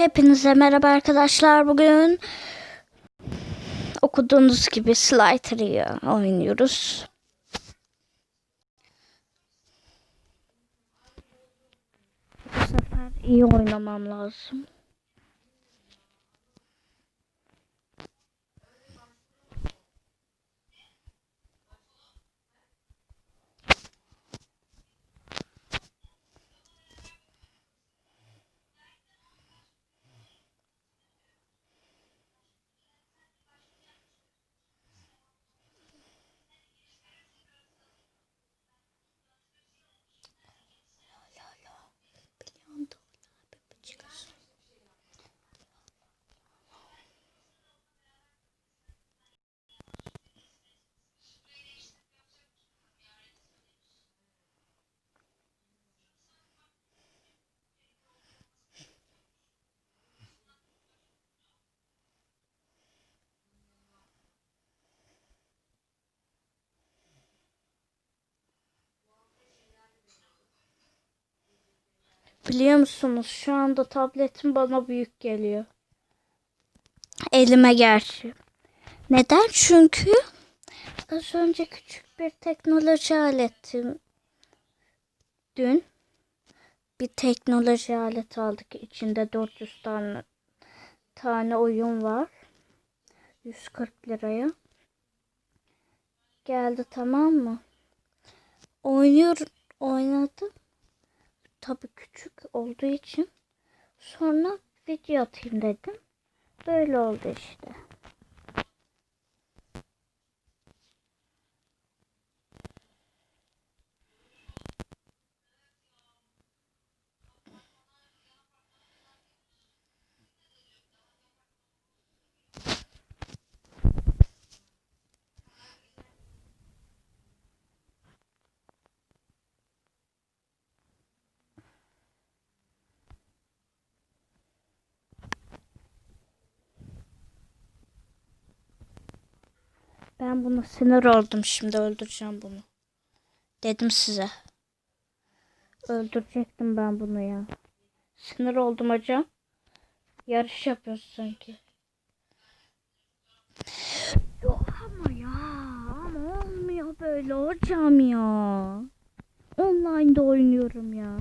Hepinize merhaba arkadaşlar. Bugün okuduğunuz gibi Slider'ı oynuyoruz. Bu sefer iyi oynamam lazım. Biliyor musunuz şu anda tabletim bana büyük geliyor. Elime gerçi. Neden? Çünkü az önce küçük bir teknoloji aletim dün bir teknoloji aleti aldık. İçinde 400 tane tane oyun var. 140 liraya. Geldi tamam mı? Oynuyor, oynadım tabii küçük olduğu için sonra video atayım dedim. Böyle oldu işte. Ben buna sinir oldum şimdi öldüreceğim bunu. Dedim size. Öldürecektim ben bunu ya. Sinir oldum hocam. Yarış yapıyoruz sanki. Yok ama ya. Ama olmuyor böyle hocam ya. Online'da oynuyorum ya.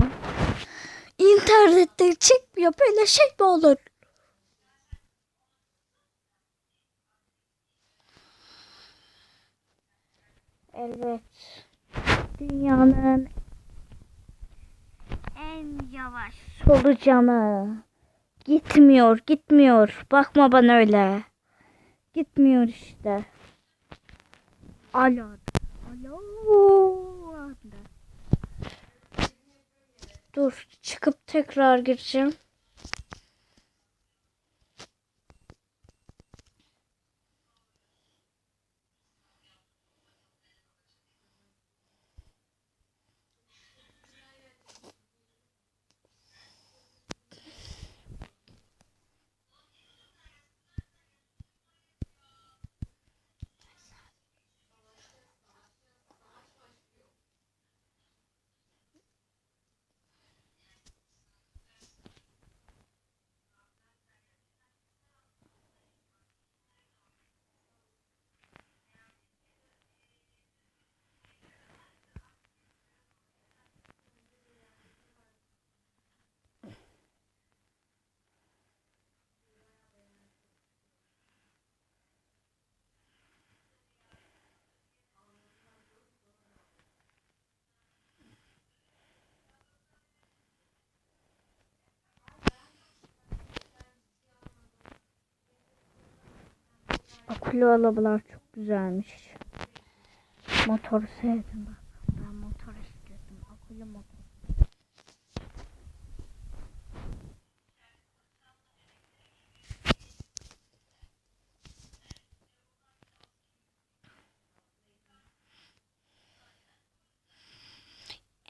İnternette çıkmıyor. Böyle şey mi olur? Evet. Dünyanın en yavaş solucanı. Gitmiyor, gitmiyor. Bakma bana öyle. Gitmiyor işte. Alo. Alo. Dur, çıkıp tekrar gireceğim. Akülü arabalar çok güzelmiş. Motoru sevdim bak. Ben motor istiyordum. Akülü motor.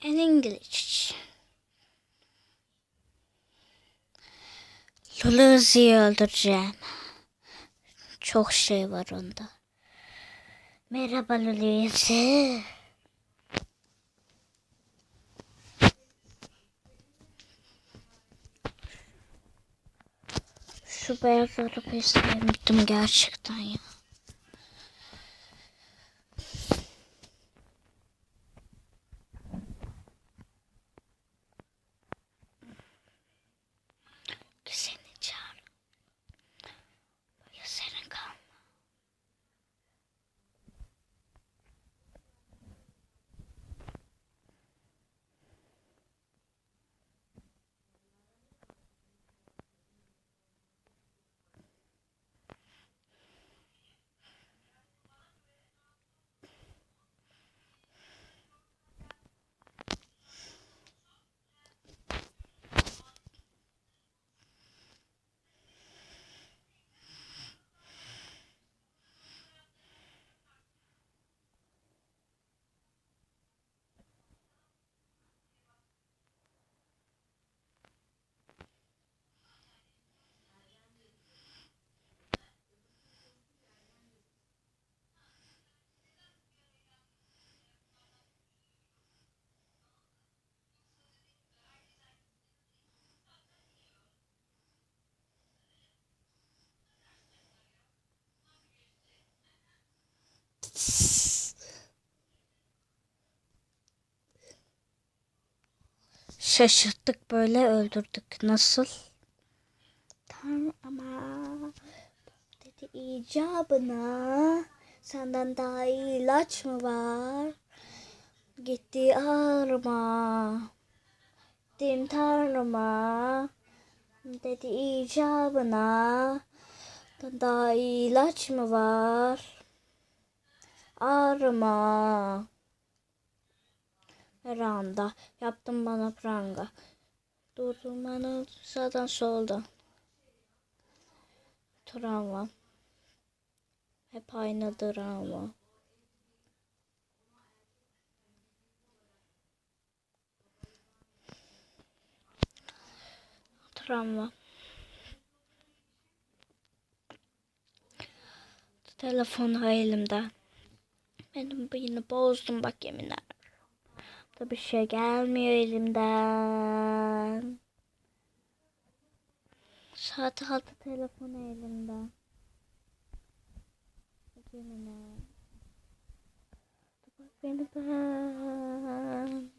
In English. Luluzi'yi öldüreceğim. Çok şey var onda. Merhaba Luluzi. Şu beyaz arabayı sevmiştim gerçekten ya. Şaşırttık böyle öldürdük. Nasıl? Tanrım ama dedi icabına senden daha iyi ilaç mı var? Gitti ağrıma. Dim tanrıma dedi icabına daha ilaç mı var? Ağrıma. Her anda yaptın bana pranga. Durdun bana sağdan soldan. Travma. Hep aynı drama. Travma. Telefonu elimde. Benim bıyığını bozdum bak yeminler. Da bir şey gelmiyor elimden. Saat altı telefonu elimde. Bak yeminler. Bak beni ben.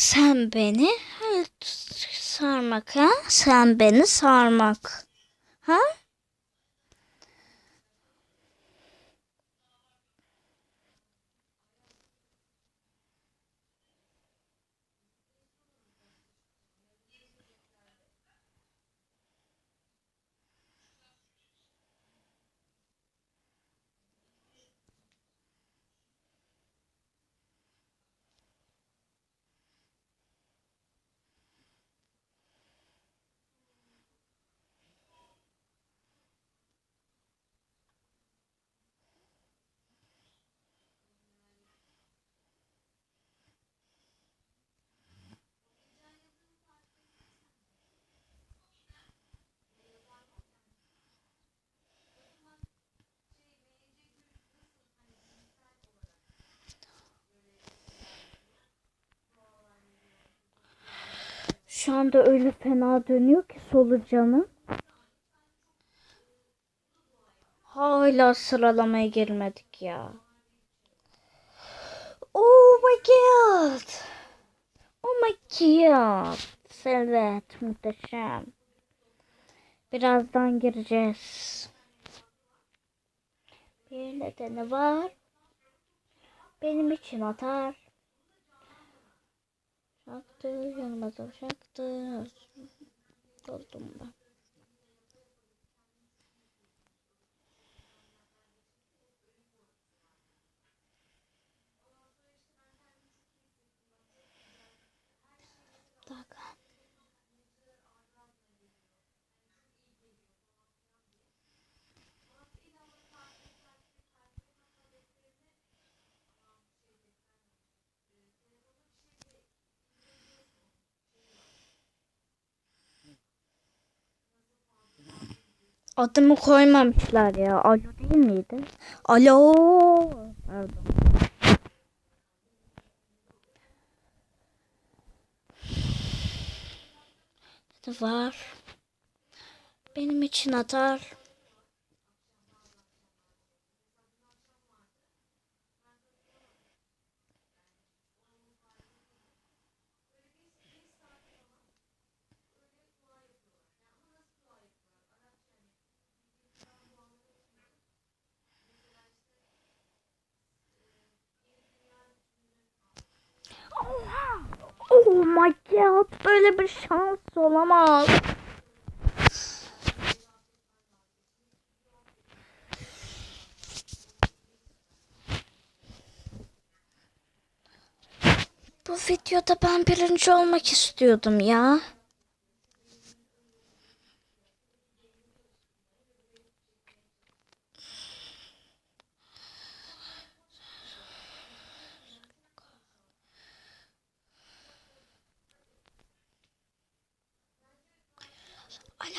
Sen beni sarmak ha? Sen beni sarmak. Ha? Şu anda öyle fena dönüyor ki solucanım. Hala sıralamaya girmedik ya. Oh my god. Oh my god. Evet muhteşem. Birazdan gireceğiz. Bir nedeni var. Benim için atar. Şaktı yanıma duracaktı. Doldum ben. Adımı koymamışlar ya. Alo değil miydi? Alo. Pardon. Var. Benim için atar. Oh my god. Böyle bir şans olamaz. Bu videoda ben birinci olmak istiyordum ya.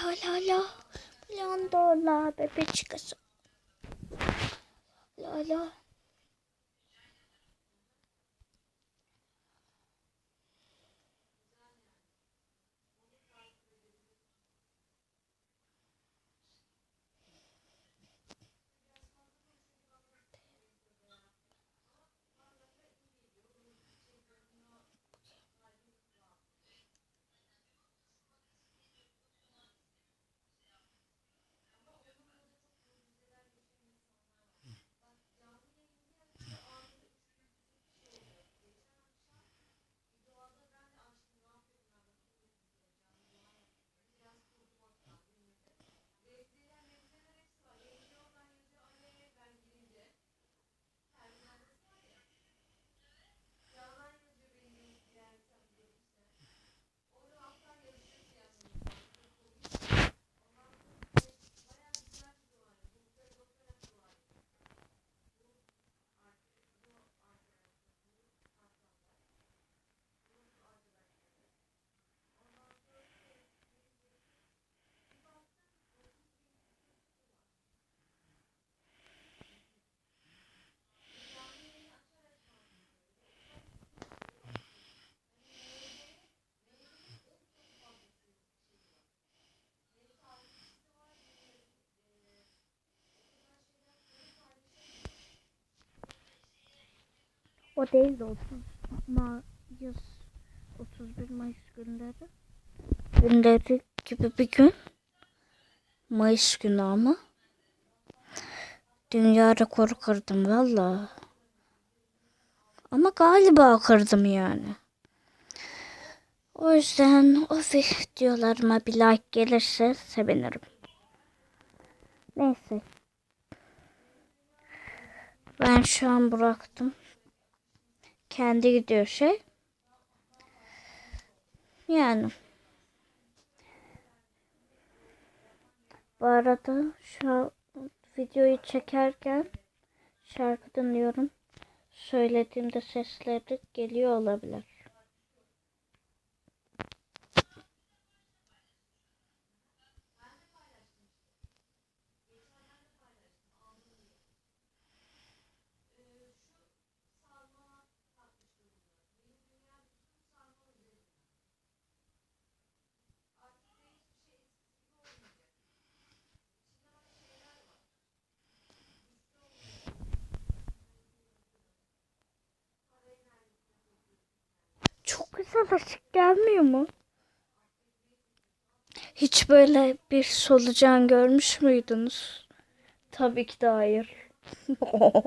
Alo alo alo. Leondola bebeçkası. Alo alo. O değil de 30 Mayıs 31 Mayıs günleri. Günleri gibi bir gün. Mayıs günü ama. Dünya rekoru kırdım valla. Ama galiba kırdım yani. O yüzden o videolarıma bir like gelirse sevinirim. Neyse. Ben şu an bıraktım kendi gidiyor şey. Yani. Bu arada şu videoyu çekerken şarkı dinliyorum. Söylediğimde sesleri geliyor olabilir. Güzel ışık gelmiyor mu? Hiç böyle bir solucan görmüş müydünüz? Tabii ki de hayır.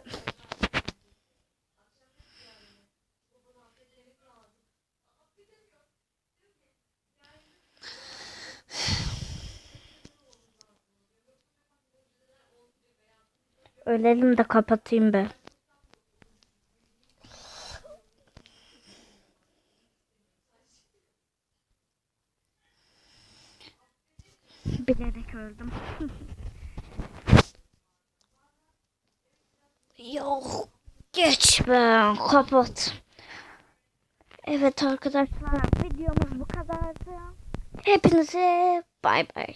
Ölelim de kapatayım be. Öldüm. Yok. Geç be. Kapat. Evet arkadaşlar videomuz bu kadardı. Hepinize bay bay.